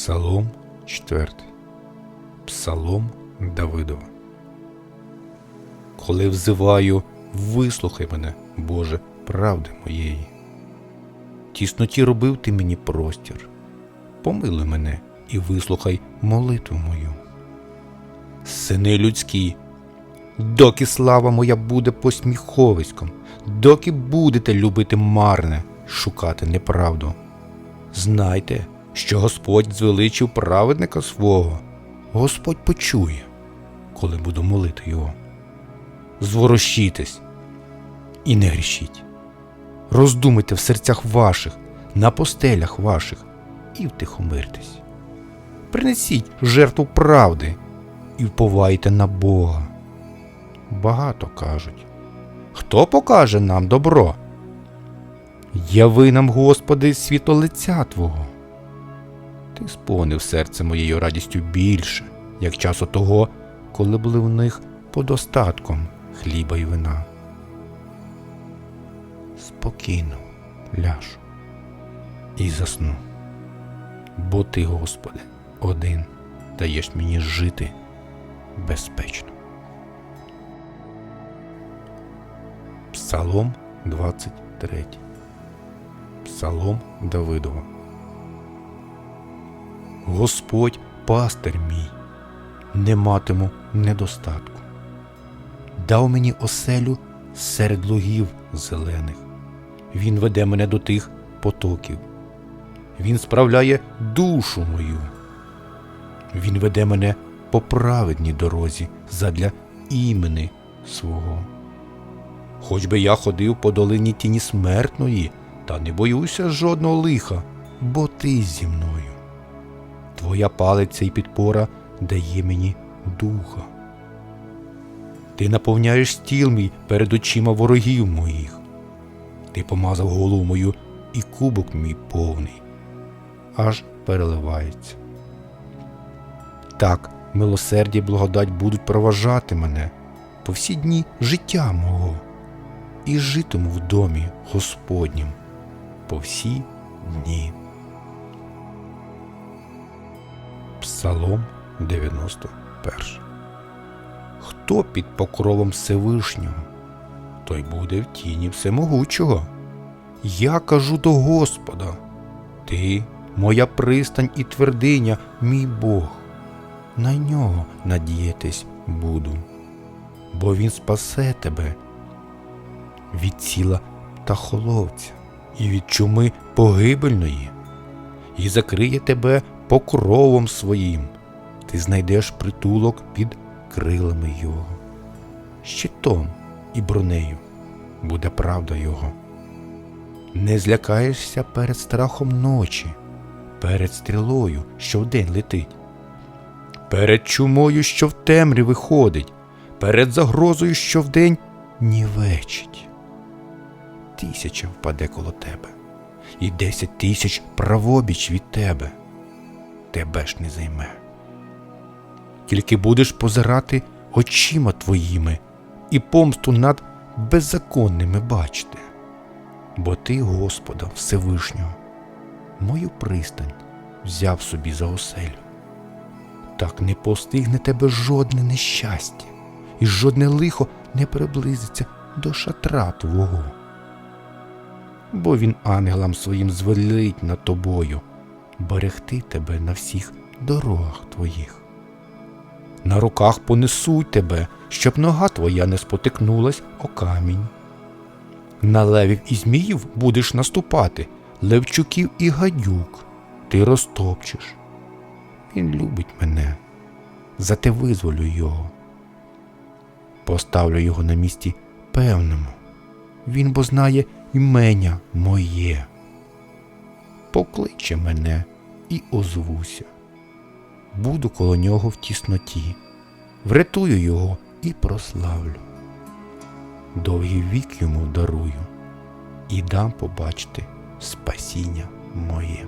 Псалом 4. Псалом Давидова. Коли взиваю, вислухай мене, Боже, правди моєї. Тісноті робив ти мені простір. Помилуй мене і вислухай молитву мою. Сини людські, доки слава моя буде посміховиськом, доки будете любити марне, шукати неправду. Знайте, що Господь звеличив праведника свого. Господь почує, коли буду молити його. Зворощітесь і не грішіть. Роздумайте в серцях ваших, на постелях ваших і втихомиртесь. Принесіть жертву правди і вповайте на Бога. Багато кажуть. Хто покаже нам добро? Яви нам, Господи, світло лиця Твого. Ти сповнив серце моєю радістю більше, як часу того, коли були в них подостатком хліба й вина. Спокійно ляжу і засну, бо ти, Господи, один даєш мені жити безпечно. Псалом 23 Псалом Давидова Господь пастир мій, не матиму недостатку. Дав мені оселю серед лугів зелених. Він веде мене до тих потоків. Він справляє душу мою. Він веде мене по праведній дорозі задля імени свого. Хоч би я ходив по долині тіні смертної, та не боюся жодного лиха, бо ти зі мною. Твоя палиця і підпора дає мені духа. Ти наповняєш стіл мій перед очима ворогів моїх. Ти помазав голову мою і кубок мій повний, аж переливається. Так, милосердя і благодать будуть проважати мене по всі дні життя мого, і житиму в домі Господнім по всі дні. Псалом 91 Хто під покровом Всевишнього, той буде в тіні Всемогучого. Я кажу до Господа, Ти моя пристань і твердиня, мій Бог. На нього надіятись буду, бо Він спасе тебе від ціла птахоловця і від чуми погибельної, і закриє тебе покровом своїм, ти знайдеш притулок під крилами Його. Щитом і бронею буде правда Його. Не злякаєшся перед страхом ночі, перед стрілою, що вдень летить, перед чумою, що в темрі виходить, перед загрозою, що вдень нівечить. Тисяча впаде коло тебе, і десять тисяч правобіч від тебе. Тебе ж не займе. Тільки будеш позирати очима твоїми і помсту над беззаконними бачити. Бо ти, Господа Всевишнього, мою пристань взяв собі за оселю. Так не постигне тебе жодне нещастя, і жодне лихо не приблизиться до шатра твого. Бо він ангелам своїм звелить над тобою берегти тебе на всіх дорогах твоїх. На руках понесуть тебе, щоб нога твоя не спотикнулась о камінь. На левів і зміїв будеш наступати, левчуків і гадюк ти розтопчеш. Він любить мене, зате визволю його. Поставлю його на місці певному. Він бо знає імення моє. Покличе мене і озвуся. Буду коло нього в тісноті, врятую його і прославлю. Довгий вік йому дарую і дам побачити спасіння моє.